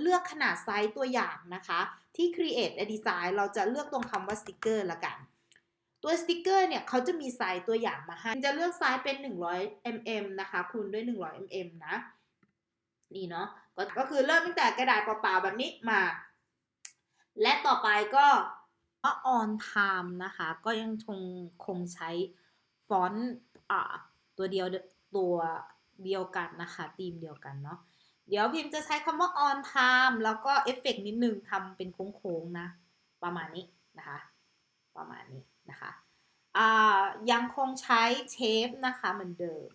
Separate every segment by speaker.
Speaker 1: เลือกขนาดไซส์ตัวอย่างนะคะ ที่ create a design เราจะเลือกตรงคำว่า sticker ละกัน ตัวสติกเกอร์เนี่ยเขาจะมีไซส์ตัวอย่างมาให้จะเลือกไซส์เป็น 100 mm นะคะคูณด้วย 100 mm นะนี่เนาะก็ก็คือเริ่มตั้งแต่กระดาษเปล่าๆแบบนี้มา และต่อไปก็ก็ on time นะคะ ก็ยังคงคงใช้ฟอนต์อ่าตัวเดียวตัวเดียวกันนะคะธีมเดียวกันเนาะ เดี๋ยวพิมพ์จะใช้คำว่า on time แล้วก็เอฟเฟกนิดนึงทำเป็นโค้งๆนะ ประมาณนี้นะคะ ประมาณนี้นะคะยังคงใช้เชฟนะคะเหมือนเดิม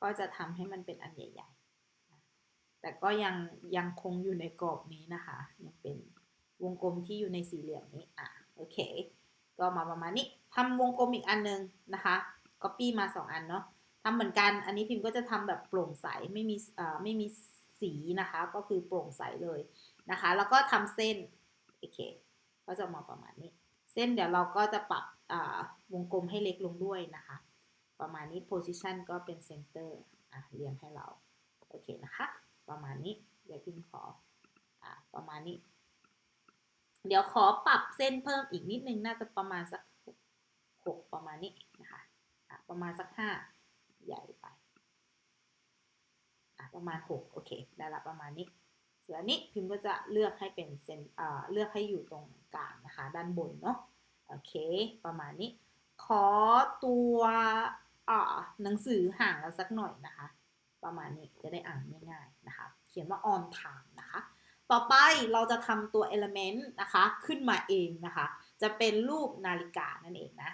Speaker 1: ก็จะทำให้มันเป็นอันใหญ่ ๆ แต่ก็ยังยังคงอยู่ในกรอบนี้นะคะยังเป็นวงกลมที่อยู่ในสี่เหลี่ยมนี้อะโอเค ก็มาประมาณนี้ทำวงกลมอีกอันนึงนะคะ copy มาสองอันเนาะ ทำเหมือนกัน อันนี้พิมพ์ก็จะทำแบบโปร่งใสไม่มีอ่าไม่มีสีนะคะ ก็คือโปร่งใสเลยนะคะ แล้วก็ทำเส้นโอเคก็จะมาประมาณนี้ เส้นเดี๋ยวเราก็จะปรับวงกลมให้เล็กลงด้วยนะคะ ประมาณนี้ position ก็เป็น center อะเรียงให้เรา โอเคนะคะ ประมาณนี้ เดี๋ยวพิมพ์ขออะประมาณนี้ เดี๋ยวขอปรับเส้นเพิ่มอีกนิดนึง น่าจะประมาณสักหกประมาณนี้นะคะอะประมาณสักห้า ใหญ่ไปประมาณหกโอเค ได้ละประมาณนี้ส่วนอันนี้พิมพ์ก็จะเลือกให้เป็นเส้นอ่าเลือกให้อยู่ตรงกลางนะคะ ด้านบนเนาะ โอเค ประมาณนี้ ขอตัวอ่าหนังสือห่างกันสักหน่อยนะคะ ประมาณนี้จะได้อ่านง่ายๆนะคะ เขียนว่า on time นะคะ ต่อไปเราจะทำตัว element นะคะ ขึ้นมาเองนะคะ จะเป็นรูปนาฬิกานั่นเองนะ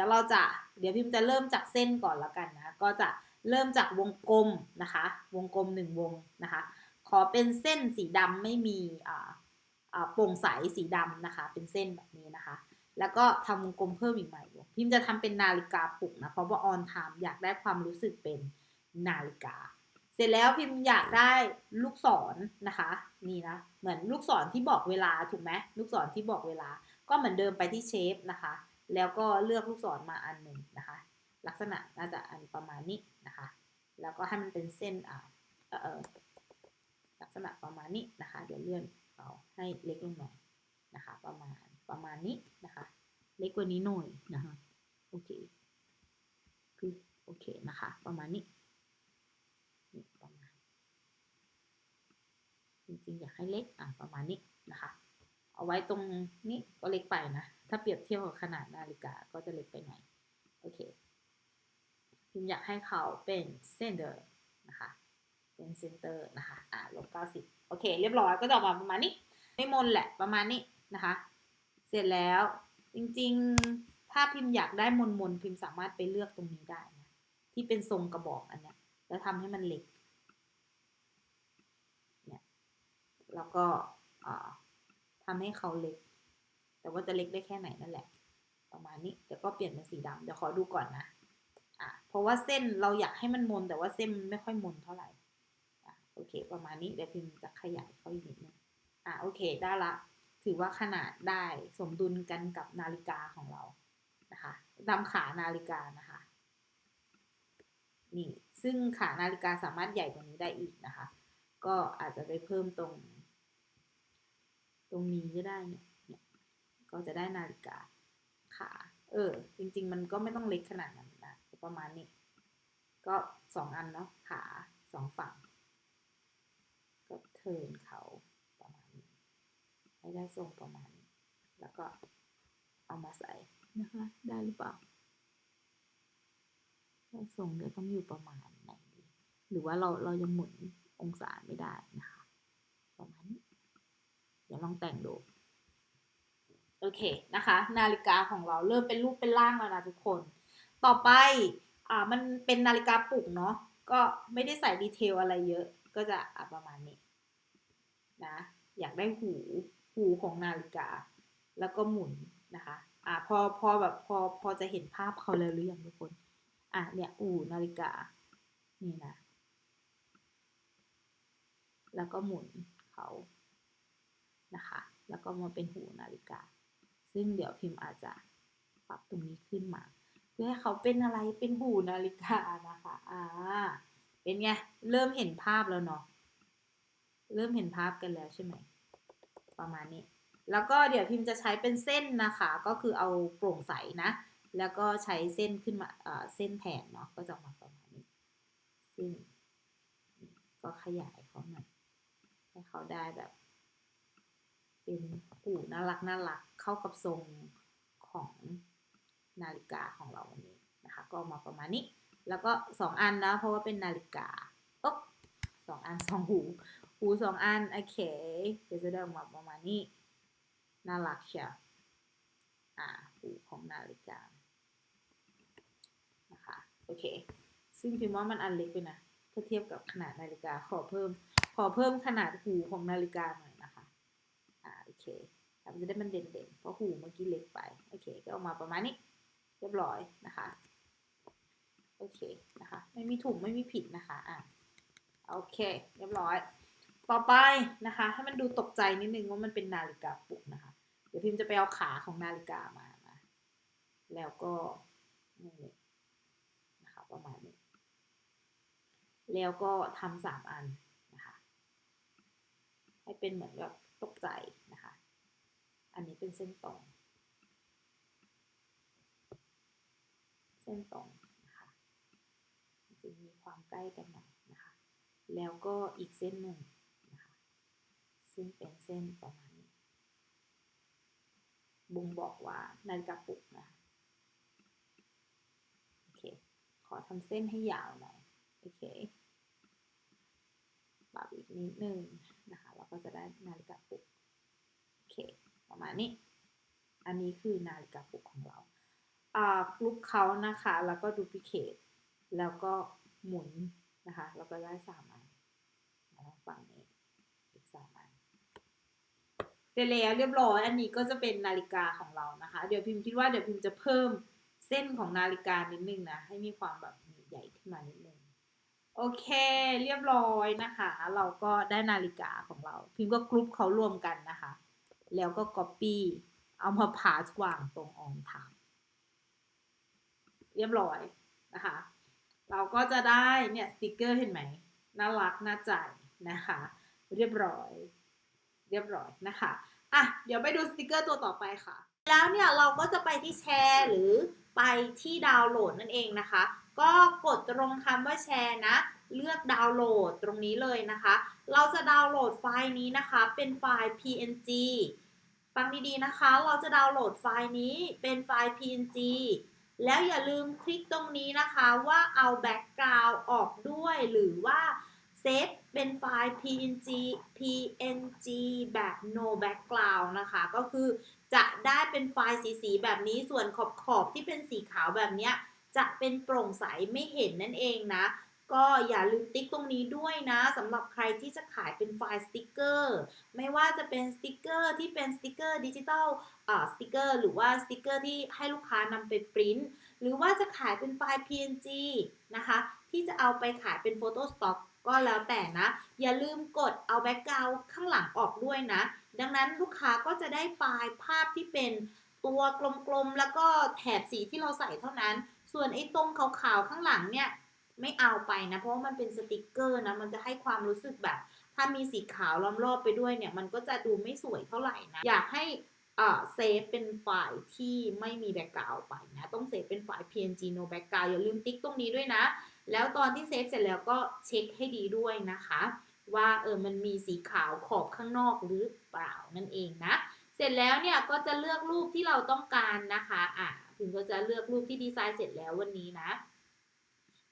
Speaker 1: ดี๋ยวเราจะเดี๋ยวพิมพ์จะเริ่มจากเส้นก่อนแล้วกันนะก็จะเริ่มจากวงกลมนะคะ วงกลมหนึ่งวงนะคะ ขอเป็นเส้นสีดำไม่มีอ่าโปร่งใสสีดำนะคะ เป็นเส้นแบบนี้นะคะ แล้วก็ทำวงกลมเพิ่มอีกใหม่วงพิมจะทำเป็นนาฬิกาปลุกนะ เพราะว่า on time อยากได้ความรู้สึกเป็นนาฬิกา เสร็จแล้วพิมอยากได้ลูกศรนนะคะ นี่นะ เหมือนลูกศรที่บอกเวลาถูกไหมลูกศรที่บอกเวลา ก็เหมือนเดิมไปที่เชฟนะคะ แล้วก็เลือกลูกศรมาอันหนึ่งนะคะ ลักษณะน่าจะอันประมาณนี้นะคะ แล้วก็ให้มันเป็นเส้นอ่าเออลักษณะประมาณนี้นะคะ เดี๋ยวเลื่อนเอาให้เล็กลงหน่อยนะคะ ประมาณประมาณนี้นะคะ เล็กกว่านี้หน่อยนะคะโอเคคือโอเคนะคะ ประมาณนี้นี่ประมาณจริงๆอยากให้เล็กอะประมาณนี้นะคะ เอาไว้ตรงนี้ก็เล็กไปนะ ถ้าเปรียบเทียบกับขนาดนาฬิกาก็จะเล็กไปหน่อย โอเคพิมอยากให้เขาเป็นเส้นเดอร์นะคะ เป็นเซนเตอร์นะคะ อ่าลบเก้าสิบโอเค เรียบร้อย ก็จะออกมาประมาณนี้ ไม่มนแหละ ประมาณนี้นะคะ เสร็จแล้ว จริงๆ ถ้าพิมพ์อยากได้มนมนพิมพ์สามารถไปเลือกตรงนี้ได้นะ ที่เป็นทรงกระบอกอันเนี้ย แล้วทำให้มันเล็ก เนี่ย แล้วก็ทำให้เขาเล็ก แต่ว่าจะเล็กได้แค่ไหนนั่นแหละ ประมาณนี้เดี๋ยวก็เปลี่ยนเป็นสีดำเดี๋ยวขอดูก่อนนะอะเพราะว่าเส้นเราอยากให้มันมนแต่ว่าเส้นไม่ค่อยมนเท่าไหร่อะโอเค ประมาณนี้เดี๋ยวพิมพ์จะขยายเขาอีกนิดนึงอะโอเค ได้ละ ถือว่าขนาดได้สมดุลกันกับนาฬิกาของเรานะคะตามขานาฬิกานะคะนี่ซึ่งขานาฬิกาสามารถใหญ่กว่านี้ได้อีกนะคะ ก็อาจจะไปเพิ่มตรง ตรงนี้ก็ได้เนี่ย ก็จะได้นาฬิกาขาเออ จริง ๆ มันก็ไม่ต้องเล็กขนาดนั้นนะประมาณนี้ ก็สองอันเนาะขาสองฝั่ง ก็เทินเขาประมาณนี้ให้ได้ทรงประมาณนี้ แล้วก็เอามาใส่นะคะ ได้หรือเปล่าได้ทรงเดี๋ยวต้องอยู่ประมาณไหนดีหรือว่าเราเรายังหมุนองศาไม่ได้นะคะ ประมาณนี้ เดี๋ยวลองแต่งดู เคนะคะ นาฬิกาของเราเริ่มเป็นรูปเป็นร่างแล้วนะทุกคน ต่อไปอ่ามันเป็นนาฬิกาปลุกเนาะก็ไม่ได้ใส่ดีเทลอะไรเยอะ ก็จะประมาณนี้นะอยากได้หูหูของนาฬิกา แล้วก็หมุนนะคะอ่าพอพอแบบพอพอจะเห็นภาพเขาแล้วหรือยังทุกคนอะเนี่ยอู่นาฬิกานี่นะ แล้วก็หมุนเขานะคะ แล้วก็มาเป็นหูนาฬิกา ซึ่งเดี๋ยวพิมพ์อาจจะปรับตรงนี้ขึ้นมา เพื่อให้เขาเป็นอะไรเป็นหูนาฬิกานะคะอ่าเป็นไง เริ่มเห็นภาพแล้วเนาะเริ่มเห็นภาพกันแล้วใช่ไหมประมาณนี้ แล้วก็เดี๋ยวพิมพ์จะใช้เป็นเส้นนะคะ ก็คือเอาโปร่งใสนะ แล้วก็ใช้เส้นขึ้นมาเส้นแทนเนาะก็จะออกมาประมาณนี้ซึ่งก็ขยายเขาหน่อยให้เขาได้แบบ เป็นหูน่ารักน่ารักเข้ากับทรงของนาฬิกาของเราวันนี้นะคะ ก็มาประมาณนี้ แล้วก็สองอันนะเพราะว่าเป็นนาฬิกาอ๊สองอันสองหูหูสองอันโอเคเดี๋ยวจะได้ออกมาประมาณนี้น่ารักเชียวอ่าหูของนาฬิกานะคะโอเค ซึ่งพิมพ์ว่ามันอันเล็กไปนะถ้าเทียบกับขนาดนาฬิกาขอเพิ่ม ขอเพิ่มขนาดหูของนาฬิกาหน่อยนะคะอ่า โอเคทำจะได้มันเด่นๆ เพราะหูเมื่อกี้เล็กไป โอเค ก็ออกมาประมาณนี้ เรียบร้อยนะคะ โอเคนะคะ ไม่มีถูกไม่มีผิดนะคะ อะ โอเค เรียบร้อย ต่อไปนะคะ ให้มันดูตกใจนิดนึงว่ามันเป็นนาฬิกาปลุกนะคะ เดี๋ยวพิมจะไปเอาขาของนาฬิกามานะแล้วก็นี่ยนะคะประมาณนี้ แล้วก็ทำสามอันนะคะ ให้เป็นเหมือนแบบ ตกใจนะคะ อันนี้เป็นเส้นตรง เส้นตรงนะคะจะมีความใกล้กันหน่อยนะคะ แล้วก็อีกเส้นหนึ่งนะคะซึ่งเป็นเส้นประมาณนี้ บ่งบอกว่านาฬิกาปลุกนะคะโอเค ขอทำเส้นให้ยาวหน่อย โอเค ปรับอีกนิดนึงนะคะ เราก็จะได้นาฬิกาปลุกโอเคประมาณนี้ อันนี้คือนาฬิกาปลุกของเราอ่ากรุ๊ปเขานะคะ แล้วก็ดูพิเคทแล้วก็หมุนนะคะแล้วก็ได้สามอันแล้วฝั่งนี้อีกสามอันเสร็จแล้วเรียบร้อยอันนี้ก็จะเป็นนาฬิกาของเรานะคะ เดี๋ยวพิมพ์คิดว่าเดี๋ยวพิมพ์จะเพิ่มเส้นของนาฬิกานิดนึงนะ ให้มีความแบบใหญ่ขึ้นมานิดนึง โอเค เรียบร้อยนะคะ เราก็ได้นาฬิกาของเรา พิมพ์ก็กรุ๊ปเขารวมกันนะคะ แล้วก็ Copy เอามาพาสวางตรงออนทางเรียบร้อยนะคะ เราก็จะได้เนี่ยสติกเกอร์เห็นไหมน่ารักน่าใจนะคะ เรียบร้อย เรียบร้อยนะคะอะเดี๋ยวไปดูสติกเกอร์ตัวต่อไปค่ะ แล้วเนี่ยเราก็จะไปที่แชร์หรือไปที่ดาวน์โหลดนั่นเองนะคะ ก็กดตรงคำว่าแชร์นะ เลือกดาวน์โหลดตรงนี้เลยนะคะ เราจะดาวน์โหลดไฟล์นี้นะคะ เป็นไฟล์ PNG ฟังดีๆนะคะ เราจะดาวน์โหลดไฟล์นี้เป็นไฟล์ PNG แล้วอย่าลืมคลิกตรงนี้นะคะว่าเอาแบ็กกราวด์ออกด้วยหรือว่าเซฟเป็นไฟล์ PNG PNG แบบ no background นะคะ ก็คือจะได้เป็นไฟล์สี ๆ แบบนี้ส่วนขอบขอบๆที่เป็นสีขาวแบบเนี้ย จะเป็นโปร่งใสไม่เห็นนั่นเองนะ ก็อย่าลืมติ๊กตรงนี้ด้วยนะสำหรับใครที่จะขายเป็นไฟล์สติกเกอร์ ไม่ว่าจะเป็นสติกเกอร์ที่เป็นสติกเกอร์ดิจิตอลสติกเกอร์หรือว่าสติกเกอร์ที่ให้ลูกค้านำไปปริ้นหรือว่าจะขายเป็นไฟล์ PNG นะคะ ที่จะเอาไปขายเป็นโฟโต้สต็อกก็แล้วแต่นะ อย่าลืมกดเอาแบ็กกราวข้างหลังออกด้วยนะ ดังนั้นลูกค้าก็จะได้ไฟล์ภาพที่เป็นตัวกลมๆ แล้วก็แถบสีที่เราใส่เท่านั้น ส่วนไอ้ตรงขาวๆข้างหลังเนี่ยไม่เอาไปนะเพราะว่ามันเป็นสติกเกอร์นะมันจะให้ความรู้สึกแบบ ถ้ามีสีขาวล้อมรอบไปด้วยเนี่ย มันก็จะดูไม่สวยเท่าไหร่นะ อยากให้เอ่อเซฟเป็นไฟล์ที่ไม่มีแบ็กกราวไปนะ ต้องเซฟเป็นไฟล์ png no background อย่าลืมติ๊กตรงนี้ด้วยนะ แล้วตอนที่เซฟเสร็จแล้วก็เช็คให้ดีด้วยนะคะ ว่าเออมันมีสีขาวขอบข้างนอกหรือเปล่านั่นเองนะ เสร็จแล้วเนี่ยก็จะเลือกรูปที่เราต้องการนะคะอะ ถึงก็จะเลือกรูปที่ดีไซน์เสร็จแล้ววันนี้นะ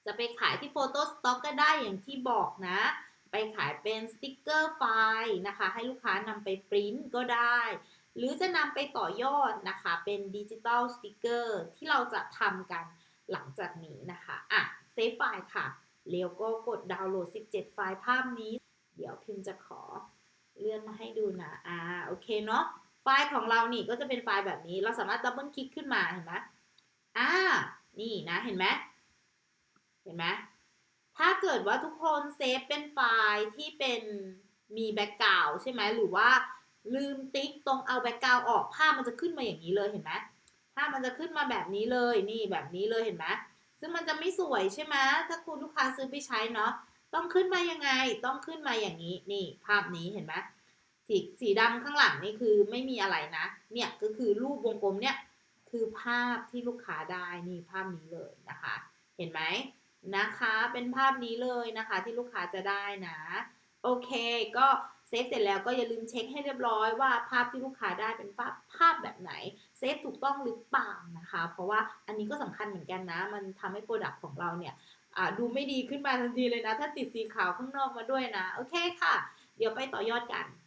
Speaker 1: จะไปขายที่โฟโต้สต็อกก็ได้อย่างที่บอกนะ ไปขายเป็นสติกเกอร์ไฟล์นะคะ ให้ลูกค้านำไปปริ้นก็ได้ หรือจะนำไปต่อยอดนะคะ เป็นดิจิตอลสติกเกอร์ที่เราจะทำกันหลังจากนี้นะคะอะเซฟไฟล์ค่ะแล้วก็กดดาวน์โหลด 17 ไฟล์ภาพนี้ เดี๋ยวพิมพ์จะขอเลื่อนมาให้ดูนะ อ่า โอเคเนาะ ฟล์ของเรานี่ก็จะเป็นไฟล์แบบนี้ เราสามารถดับเบิลคลิกขึ้นมาเห็นไหมอ่า นี่นะเห็นไหมเห็นไหมถ้าเกิดว่าทุกคนเซฟเป็นไฟล์ที่เป็นมีแบ็กกราวใช่ไหมหรือว่าลืมติ๊กตรงเอาแบ็กกราวออกภาพมันจะขึ้นมาอย่างนี้เลยเห็นไหมภาพมันจะขึ้นมาแบบนี้เลยนี่แบบนี้เลยเห็นไหมซึ่งมันจะไม่สวยใช่ไหมถ้าคุณลูกค้าซื้อไปใช้เนาะต้องขึ้นมายังไง ต้องขึ้นมาอย่างนี้นี่ภาพนี้เห็นไหม สีสีดำข้างหลังนี่คือไม่มีอะไรนะ เนี่ยก็คือรูปวงกลมเนี่ย คือภาพที่ลูกค้าได้นี่ภาพนี้เลยนะคะ เห็นไหมนะคะเป็นภาพนี้เลยนะคะที่ลูกค้าจะได้นะ โอเค ก็เซฟเสร็จแล้วก็อย่าลืมเช็คให้เรียบร้อยว่าภาพที่ลูกค้าได้เป็นภาพภาพแบบไหนเซฟถูกต้องหรือเปล่านะคะ เพราะว่าอันนี้ก็สำคัญเหมือนกันนะ มันทำให้โปรดักต์ของเราเนี่ยดูไม่ดีขึ้นมาทันทีเลยนะ ถ้าติดสีขาวข้างนอกมาด้วยนะ โอเคค่ะ เดี๋ยวไปต่อยอดกัน